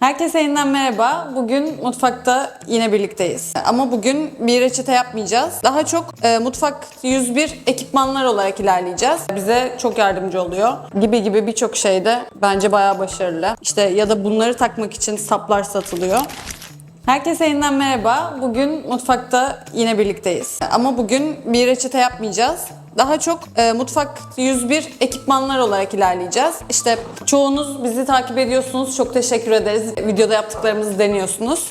Herkese yeniden merhaba. Bugün mutfakta yine birlikteyiz. Ama bugün bir reçete yapmayacağız. Daha çok e, mutfak 101 ekipmanlar olarak ilerleyeceğiz. Bize çok yardımcı oluyor. Gibi gibi birçok şeyde bence bayağı başarılı. İşte ya da bunları takmak için saplar satılıyor. Herkese yeniden merhaba. Bugün mutfakta yine birlikteyiz. Ama bugün bir reçete yapmayacağız. Daha çok e, mutfak 101 ekipmanlar olarak ilerleyeceğiz. İşte çoğunuz bizi takip ediyorsunuz. Çok teşekkür ederiz. Videoda yaptıklarımızı deniyorsunuz.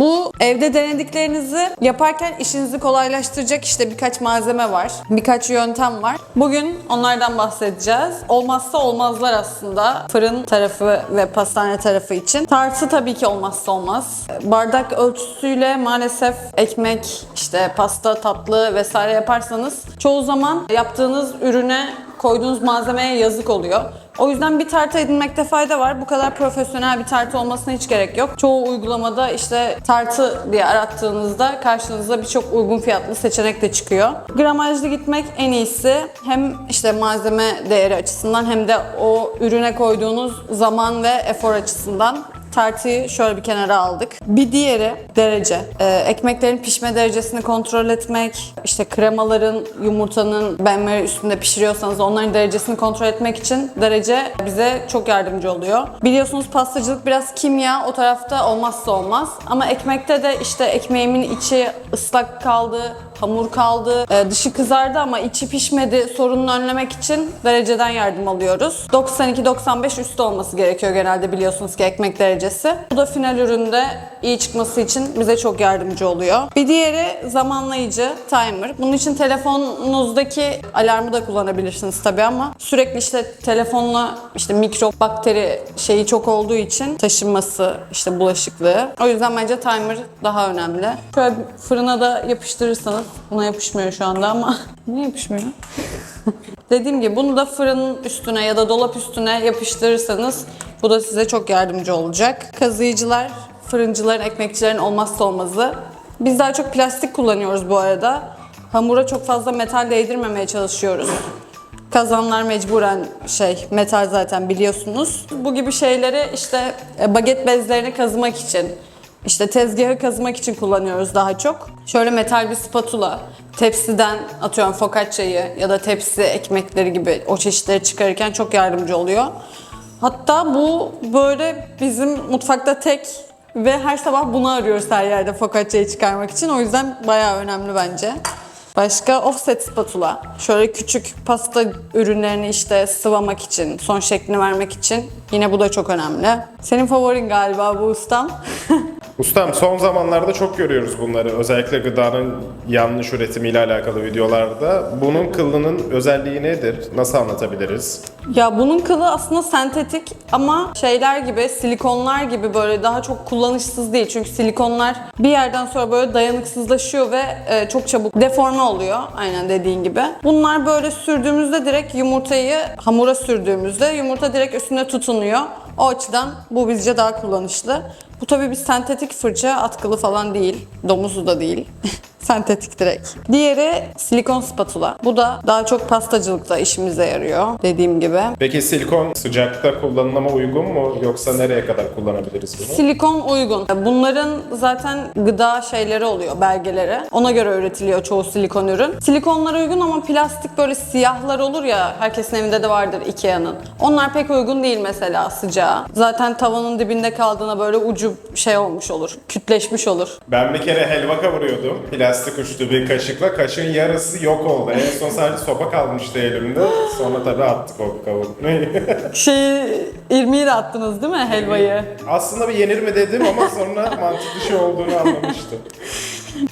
Bu evde denediklerinizi yaparken işinizi kolaylaştıracak işte birkaç malzeme var. Birkaç yöntem var. Bugün onlardan bahsedeceğiz. Olmazsa olmazlar aslında fırın tarafı ve pastane tarafı için. Tartı tabii ki olmazsa olmaz. Bardak ölçüsüyle maalesef ekmek, işte pasta, tatlı vesaire yaparsanız çoğu zaman yaptığınız ürüne koyduğunuz malzemeye yazık oluyor. O yüzden bir tartı edinmekte fayda var. Bu kadar profesyonel bir tartı olmasına hiç gerek yok. Çoğu uygulamada işte tartı diye arattığınızda karşınıza birçok uygun fiyatlı seçenek de çıkıyor. Gramajlı gitmek en iyisi. Hem işte malzeme değeri açısından hem de o ürüne koyduğunuz zaman ve efor açısından tartıyı şöyle bir kenara aldık. Bir diğeri derece. Ee, ekmeklerin pişme derecesini kontrol etmek, işte kremaların, yumurtanın benmari üstünde pişiriyorsanız onların derecesini kontrol etmek için derece bize çok yardımcı oluyor. Biliyorsunuz pastacılık biraz kimya, o tarafta olmazsa olmaz. Ama ekmekte de işte ekmeğimin içi ıslak kaldı, hamur kaldı, e, dışı kızardı ama içi pişmedi sorununu önlemek için dereceden yardım alıyoruz. 92-95 üstü olması gerekiyor genelde biliyorsunuz ki ekmek derecesi. Bu da final üründe iyi çıkması için bize çok yardımcı oluyor. Bir diğeri zamanlayıcı, timer. Bunun için telefonunuzdaki alarmı da kullanabilirsiniz tabii ama sürekli işte telefonla işte mikrop, bakteri şeyi çok olduğu için taşınması, işte bulaşıklığı. O yüzden bence timer daha önemli. Şöyle fırına da yapıştırırsanız, buna yapışmıyor şu anda ama niye yapışmıyor? Dediğim gibi bunu da fırının üstüne ya da dolap üstüne yapıştırırsanız bu da size çok yardımcı olacak. Kazıyıcılar, fırıncıların, ekmekçilerin olmazsa olmazı. Biz daha çok plastik kullanıyoruz bu arada. Hamura çok fazla metal değdirmemeye çalışıyoruz. Kazanlar mecburen şey metal zaten biliyorsunuz. Bu gibi şeyleri işte e, baget bezlerini kazımak için işte tezgahı kazımak için kullanıyoruz daha çok. Şöyle metal bir spatula, tepsiden atıyorum focaccia'yı ya da tepsi ekmekleri gibi o çeşitleri çıkarırken çok yardımcı oluyor. Hatta bu böyle bizim mutfakta tek ve her sabah bunu arıyoruz her yerde focaccia'yı çıkarmak için. O yüzden bayağı önemli bence. Başka offset spatula. Şöyle küçük pasta ürünlerini işte sıvamak için, son şeklini vermek için. Yine bu da çok önemli. Senin favorin galiba bu ustam. Ustam son zamanlarda çok görüyoruz bunları. Özellikle gıdanın yanlış üretimiyle alakalı videolarda. Bunun kılının özelliği nedir? Nasıl anlatabiliriz? Ya bunun kılı aslında sentetik ama şeyler gibi, silikonlar gibi böyle daha çok kullanışsız değil. Çünkü silikonlar bir yerden sonra böyle dayanıksızlaşıyor ve e, çok çabuk deforme oluyor. Aynen dediğin gibi. Bunlar böyle sürdüğümüzde direkt yumurtayı hamura sürdüğümüzde yumurta direkt üstüne tutunuyor. O açıdan bu bizce daha kullanışlı. Bu tabii bir sentetik fırça, atkılı falan değil. Domuzu da değil. sentetik direkt. Diğeri silikon spatula. Bu da daha çok pastacılıkta işimize yarıyor dediğim gibi. Peki silikon sıcakta kullanıma uygun mu? Yoksa nereye kadar kullanabiliriz bunu? Silikon uygun. Bunların zaten gıda şeyleri oluyor, belgeleri. Ona göre üretiliyor çoğu silikon ürün. Silikonlar uygun ama plastik böyle siyahlar olur ya, herkesin evinde de vardır Ikea'nın. Onlar pek uygun değil mesela sıcağa. Zaten tavanın dibinde kaldığına böyle ucu şey olmuş olur, kütleşmiş olur. Ben bir kere helva kavuruyordum. Plastik uçlu bir kaşıkla. Kaşığın yarısı yok oldu. En son sadece sopa kalmıştı elimde. Sonra tabii attık o kavurmayı. Şeyi, irmiği de attınız değil mi helvayı? Aslında bir yenir mi dedim ama sonra mantıklı şey olduğunu anlamıştım.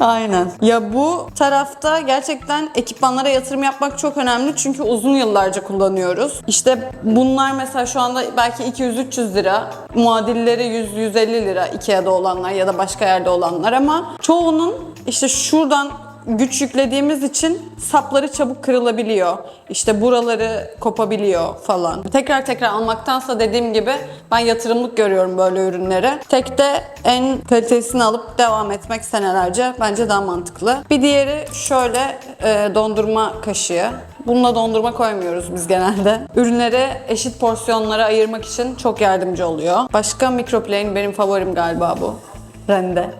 Aynen. Ya bu tarafta gerçekten ekipmanlara yatırım yapmak çok önemli çünkü uzun yıllarca kullanıyoruz. İşte bunlar mesela şu anda belki 200-300 lira, muadilleri 100-150 lira Ikea'da olanlar ya da başka yerde olanlar ama çoğunun işte şuradan güç yüklediğimiz için sapları çabuk kırılabiliyor. İşte buraları kopabiliyor falan. Tekrar tekrar almaktansa dediğim gibi ben yatırımlık görüyorum böyle ürünleri. Tek de en kalitesini alıp devam etmek senelerce bence daha mantıklı. Bir diğeri şöyle e, dondurma kaşığı. bununla dondurma koymuyoruz biz genelde. Ürünleri eşit porsiyonlara ayırmak için çok yardımcı oluyor. Başka mikroplane benim favorim galiba bu. Rende.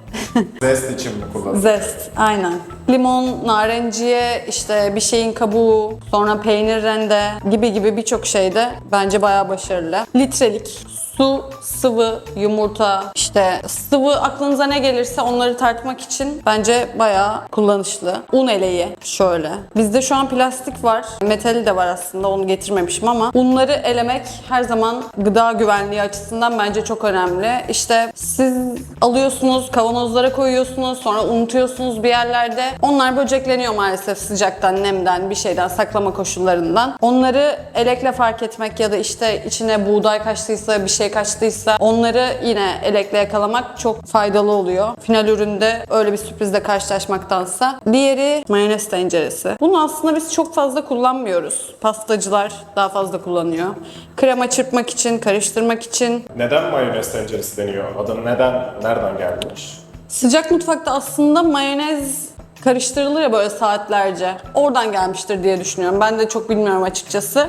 Zest için mi kullanılır? Zest, aynen. Limon, narenciye, işte bir şeyin kabuğu, sonra peynir rende gibi gibi birçok şeyde bence bayağı başarılı. Litrelik su, sıvı, yumurta, işte sıvı aklınıza ne gelirse onları tartmak için bence bayağı kullanışlı. Un eleği şöyle. Bizde şu an plastik var. Metali de var aslında onu getirmemişim ama unları elemek her zaman gıda güvenliği açısından bence çok önemli. İşte siz alıyorsunuz, kavanozlara koyuyorsunuz, sonra unutuyorsunuz bir yerlerde. Onlar böcekleniyor maalesef sıcaktan, nemden, bir şeyden, saklama koşullarından. Onları elekle fark etmek ya da işte içine buğday kaçtıysa, bir şey kaçtıysa onları yine elekle yakalamak çok faydalı oluyor. Final üründe öyle bir sürprizle karşılaşmaktansa. Diğeri mayonez tenceresi. Bunu aslında biz çok fazla kullanmıyoruz. Pastacılar daha fazla kullanıyor. Krema çırpmak için, karıştırmak için. Neden mayonez tenceresi deniyor? Adı neden, nereden gelmiş? Sıcak mutfakta aslında mayonez karıştırılır ya böyle saatlerce. Oradan gelmiştir diye düşünüyorum. Ben de çok bilmiyorum açıkçası.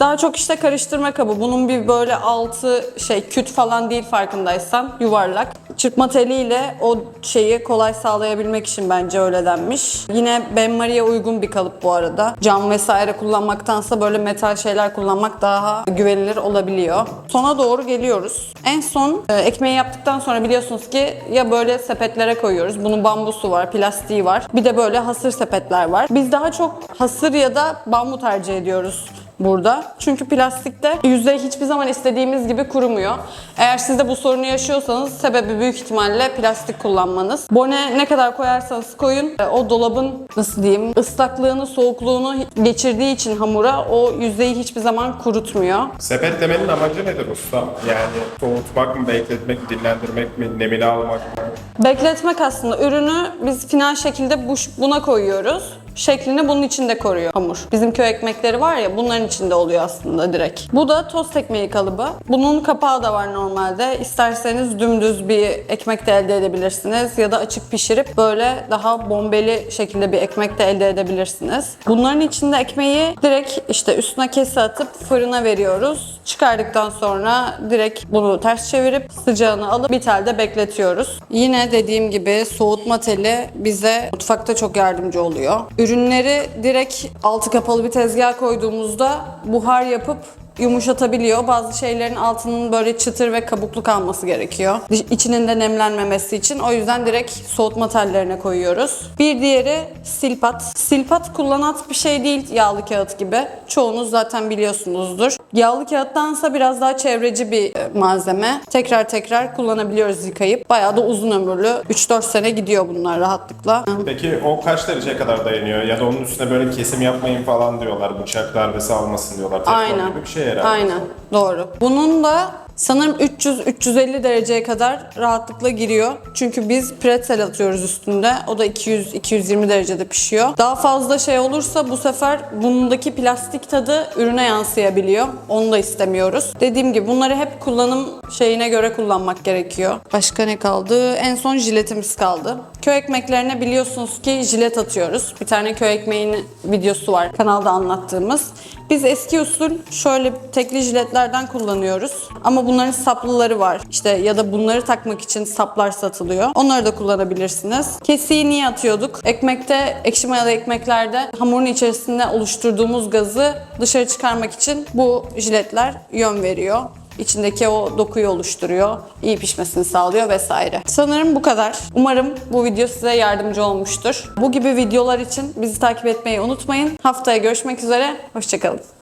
Daha çok işte karıştırma kabı. Bunun bir böyle altı şey küt falan değil farkındaysan yuvarlak. Çırpma teliyle o şeyi kolay sağlayabilmek için bence öyle denmiş. Yine benmariye uygun bir kalıp bu arada. Cam vesaire kullanmaktansa böyle metal şeyler kullanmak daha güvenilir olabiliyor. Sona doğru geliyoruz. En son e, ekmeği yaptıktan sonra biliyorsunuz ki ya böyle sepetlere koyuyoruz. Bunun bambusu var, plastiği var. Bir de böyle hasır sepetler var. Biz daha çok hasır ya da bambu tercih ediyoruz burada. Çünkü plastikte yüzey hiçbir zaman istediğimiz gibi kurumuyor. Eğer siz de bu sorunu yaşıyorsanız sebebi büyük ihtimalle plastik kullanmanız. Bone ne kadar koyarsanız koyun e, o dolabın nasıl diyeyim ıslaklığını, soğukluğunu geçirdiği için hamura o yüzeyi hiçbir zaman kurutmuyor. Sepetlemenin amacı nedir usta? Yani soğutmak mı, bekletmek, dinlendirmek mi, nemini almak mı? Bekletmek aslında ürünü biz final şekilde bu, buna koyuyoruz. Şeklini bunun içinde koruyor hamur. Bizim köy ekmekleri var ya bunların içinde oluyor aslında direkt. Bu da tost ekmeği kalıbı. Bunun kapağı da var normalde. İsterseniz dümdüz bir ekmek de elde edebilirsiniz ya da açık pişirip böyle daha bombeli şekilde bir ekmek de elde edebilirsiniz. Bunların içinde ekmeği direkt işte üstüne kese atıp fırına veriyoruz. Çıkardıktan sonra direkt bunu ters çevirip sıcağını alıp bir telde bekletiyoruz. Yine dediğim gibi soğutma teli bize mutfakta çok yardımcı oluyor. Ürünleri direkt altı kapalı bir tezgah koyduğumuzda buhar yapıp yumuşatabiliyor. Bazı şeylerin altının böyle çıtır ve kabuklu kalması gerekiyor. İçinin de nemlenmemesi için. O yüzden direkt soğutma tellerine koyuyoruz. Bir diğeri silpat. Silpat kullanat bir şey değil yağlı kağıt gibi. Çoğunuz zaten biliyorsunuzdur. Yağlı kağıttansa biraz daha çevreci bir e, malzeme. Tekrar tekrar kullanabiliyoruz yıkayıp. Bayağı da uzun ömürlü. 3-4 sene gidiyor bunlar rahatlıkla. Peki o kaç dereceye kadar dayanıyor? Ya da onun üstüne böyle kesim yapmayın falan diyorlar. Bıçak darbesi almasın diyorlar. Teflon Aynen. gibi bir şey herhalde. Aynen. Doğru. Bunun da sanırım 300-350 dereceye kadar rahatlıkla giriyor. Çünkü biz pretzel atıyoruz üstünde. O da 200-220 derecede pişiyor. Daha fazla şey olursa bu sefer bundaki plastik tadı ürüne yansıyabiliyor. Onu da istemiyoruz. Dediğim gibi bunları hep kullanım şeyine göre kullanmak gerekiyor. Başka ne kaldı? En son jiletimiz kaldı. Köy ekmeklerine biliyorsunuz ki jilet atıyoruz. Bir tane köy ekmeğinin videosu var kanalda anlattığımız. Biz eski usul şöyle tekli jiletlerden kullanıyoruz. Ama bunların saplıları var. İşte ya da bunları takmak için saplar satılıyor. Onları da kullanabilirsiniz. Kesiği niye atıyorduk? Ekmekte, ekşi mayalı ekmeklerde hamurun içerisinde oluşturduğumuz gazı dışarı çıkarmak için bu jiletler yön veriyor. İçindeki o dokuyu oluşturuyor, iyi pişmesini sağlıyor vesaire. Sanırım bu kadar. Umarım bu video size yardımcı olmuştur. Bu gibi videolar için bizi takip etmeyi unutmayın. Haftaya görüşmek üzere, hoşçakalın.